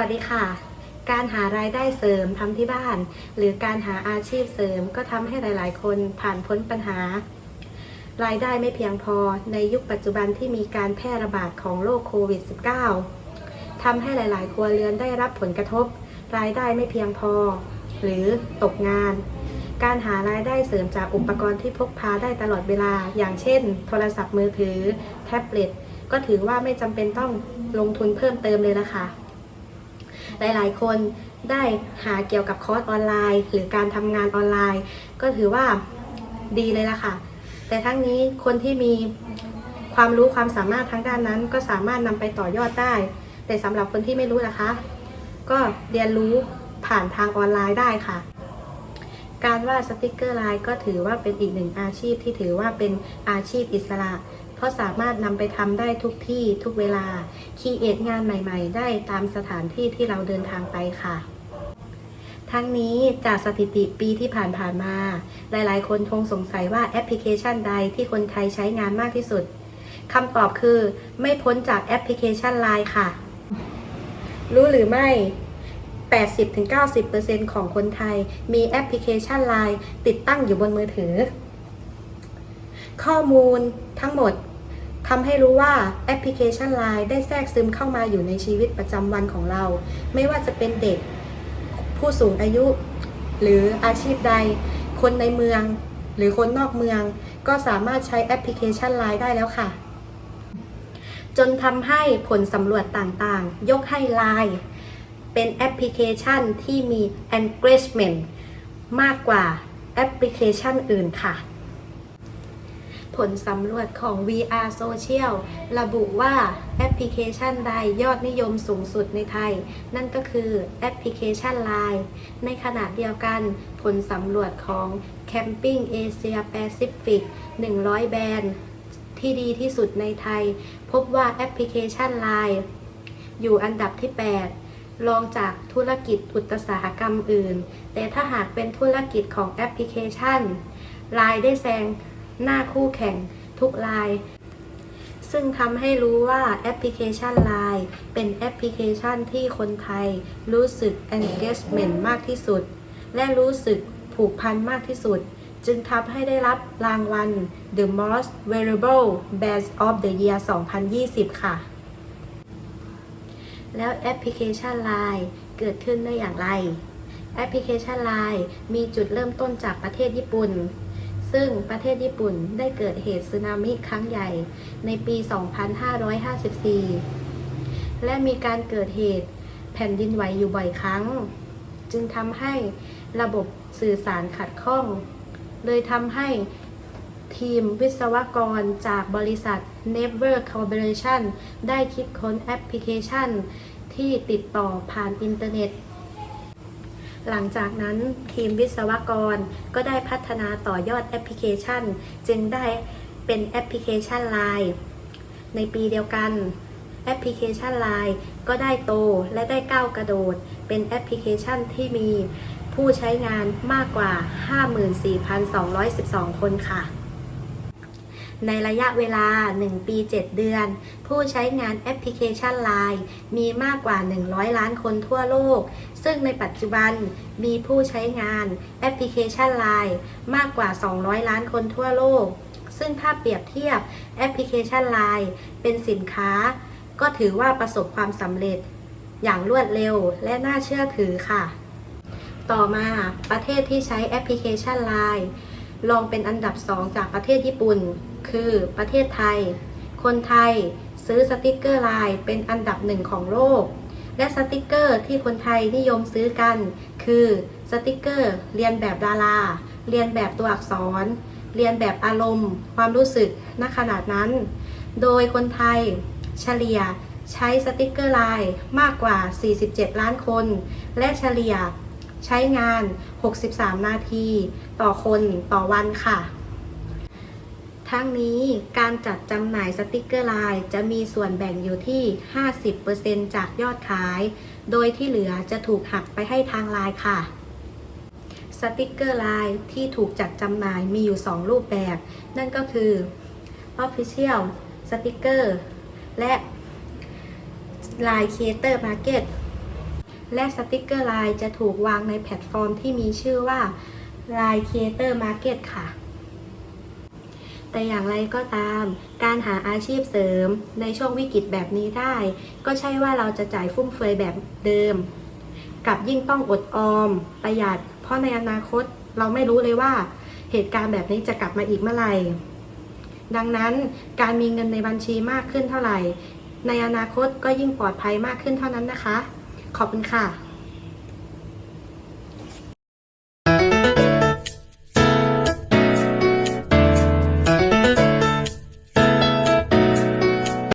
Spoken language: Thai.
วัสดีค่ะ การหารายได้เสริมทำที่บ้าน หรือการหาอาชีพเสริมก็ทำให้หลาย ๆ คนผ่านพ้นปัญหา รายได้ไม่เพียงพอในยุคปัจจุบันที่มีการแพร่ระบาดของโรคโควิด -19 ทำให้หลาย ๆ ครัวเรือนได้รับผลกระทบ รายได้ไม่เพียงพอ หรือตกงาน การหารายได้เสริมจากอุปกรณ์ที่พกพาได้ตลอดเวลา อย่างเช่น โทรศัพท์มือถือ แท็บเล็ต ก็ถือว่าไม่จำเป็นต้องลงทุนเพิ่มเติมเลยนะคะ หลาย ๆ คนได้หาเกี่ยวกับคอร์สออนไลน์ หรือการทำงานออนไลน์ ก็ถือว่าดีเลยละค่ะ แต่ทั้งนี้คนที่มีความรู้ความสามารถทางด้านนั้น ก็สามารถนำไปต่อยอดได้ แต่สำหรับคนที่ไม่รู้นะคะ ก็เรียนรู้ผ่านทางออนไลน์ได้ค่ะ การวาดสติกเกอร์ลายก็ถือว่าเป็นอีกหนึ่งอาชีพที่ถือว่าเป็นอาชีพอิสระ เพราะสามารถนำไปทำได้ทุกที่ทุกเวลาคีเอทงานใหม่ๆ ได้ตามสถานที่ที่เราเดินทางไปค่ะทั้งนี้จากสถิติปีที่ผ่านๆมา หลายๆ คนคงสงสัยว่าแอปพลิเคชันใดที่คนไทยใช้งานมากที่สุดคำตอบคือไม่พ้นจากแอปพลิเคชัน Line ค่ะ รู้หรือไม่ 80-90%ของคนไทยมีแอปพลิเคชัน Line ติดตั้งอยู่บนมือถือ ข้อมูลทั้งหมดทำให้รู้ว่าแอปพลิเคชัน Line ได้แทรกซึมเข้ามาอยู่ในชีวิตประจำวันของเรา ไม่ว่าจะเป็นเด็กผู้สูงอายุ หรืออาชีพใด คนในเมือง หรือคนนอกเมือง ก็สามารถใช้แอปพลิเคชัน Line ได้แล้วค่ะ จนทำให้ผลสำรวจต่างๆ ยกให้ Line เป็นแอปพลิเคชันที่มี engagement มากกว่าแอปพลิเคชันอื่นค่ะ ผลสำรวจของ VR Social ระบุว่าแอปพลิเคชันใดยอดนิยมสูงสุดในไทย นั่นก็คือแอปพลิเคชัน Line ในขณะเดียวกันผลสำรวจของ Camping Asia Pacific 100 แบรนด์ที่ดีที่สุดในไทย พบว่าแอปพลิเคชัน Line อยู่อันดับที่ 8รองจากธุรกิจอุตสาหกรรมอื่น แต่ถ้าหากเป็นธุรกิจของแอปพลิเคชัน Line ได้แซง หน้าคู่แข่งทุกราย ซึ่งทำให้รู้ว่าแอปพลิเคชัน Line เป็นแอปพลิเคชันที่คนไทยรู้สึก engagement มากที่สุด และรู้สึกผูกพันมากที่สุด จึงทำให้ได้รับรางวัล The Most Valuable Brand of the Year 2020 ค่ะ แล้วแอปพลิเคชัน Line เกิดขึ้นได้อย่างไร แอปพลิเคชัน Line มีจุดเริ่มต้นจากประเทศญี่ปุ่น ซึ่งประเทศญี่ปุ่นได้เกิดเหตุสึนามิครั้งใหญ่ในปี 2554 และมีการเกิดเหตุแผ่นดินไหวอยู่บ่อยครั้ง จึงทำให้ระบบสื่อสารขัดข้อง เลยทำให้ทีมวิศวกรจากบริษัท Never Corporation ได้คิดค้นแอปพลิเคชันที่ติดต่อผ่านอินเทอร์เน็ต หลังจากนั้นทีมวิศวกรก็ได้พัฒนาต่อยอดแอปพลิเคชัน จึงได้เป็นแอปพลิเคชัน Line ในปีเดียวกันแอปพลิเคชัน Line ก็ได้โตและได้ก้าวกระโดด เป็นแอปพลิเคชันที่มีผู้ใช้งานมากกว่า 54,212 คนค่ะ ในระยะเวลา 1 ปี 7 เดือน ผู้ใช้งานแอปพลิเคชัน Line มีมากกว่า 100 ล้านคนทั่วโลก ซึ่งในปัจจุบันมีผู้ใช้งานแอปพลิเคชัน Line มากกว่า 200 ล้านคนทั่วโลก ซึ่งถ้าเปรียบเทียบแอปพลิเคชัน Line เป็นสินค้า ก็ถือว่าประสบความสำเร็จอย่างรวดเร็วและน่าเชื่อถือค่ะ ต่อมาประเทศที่ใช้แอปพลิเคชัน Line ลองเป็นอันดับ 2 จากประเทศญี่ปุ่น คือประเทศไทย คนไทยซื้อสติกเกอร์ไลน์เป็นอันดับหนึ่งของโลก และสติกเกอร์ที่คนไทยนิยมซื้อกัน คือสติกเกอร์เรียนแบบดารา เรียนแบบตัวอักษร เรียนแบบอารมณ์ ความรู้สึกณขนาดนั้น โดยคนไทยเฉลี่ยใช้สติกเกอร์ไลน์มากกว่า 47 ล้านคน และเฉลี่ย ใช้งาน 63 นาที ต่อคนต่อวันค่ะ ทั้งนี้การจัดจำหน่ายสติกเกอร์ไลน์จะมีส่วนแบ่งอยู่ที่ 50%จากยอดขาย โดยที่เหลือจะถูกหักไปให้ทางไลน์ค่ะสติกเกอร์ไลน์ที่ถูกจัดจำหน่ายมีอยู่ 2 รูปแบบ นั่นก็คือ Official สติกเกอร์และ Line Creator Market และสติกเกอร์ไลน์จะถูกวางในแพลตฟอร์มที่มีชื่อว่า Line Creator Market ค่ะ แต่อย่างไรก็ตาม การหาอาชีพเสริมในช่วงวิกฤตแบบนี้ได้ ก็ใช่ว่าเราจะจ่ายฟุ่มเฟือยแบบเดิม กับยิ่งต้องอดออม ประหยัด เพราะในอนาคตเราไม่รู้เลยว่าเหตุการณ์แบบนี้จะกลับมาอีกเมื่อไหร่ ดังนั้นการมีเงินในบัญชีมากขึ้นเท่าไหร่ ในอนาคตก็ยิ่งปลอดภัยมากขึ้นเท่านั้นนะคะ ขอบคุณค่ะ